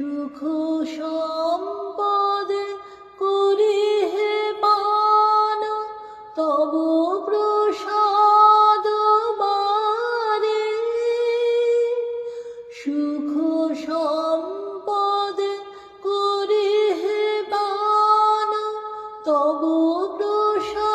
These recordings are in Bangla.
সুখ সম্পদে করি হে পান তব প্রসাদ বারে সুখ সম্পদে করি হে পান তব প্রসাদ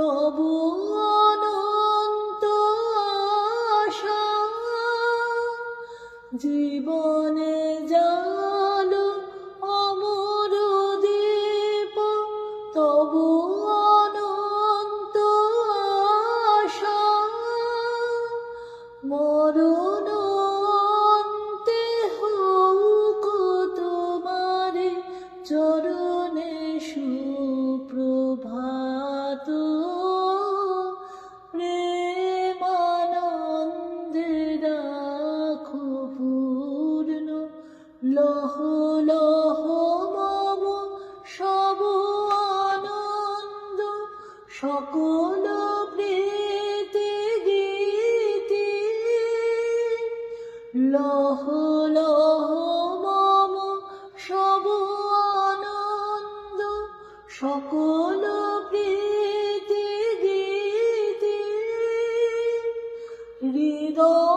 তবু অনন্ত আশা, জীবনে জাল অমর দীপ, তবু অনন্ত আশা, মরণ অন্তে হোক তোমারে, চরণে সকল প্রীতি গীতি হৃদয়ে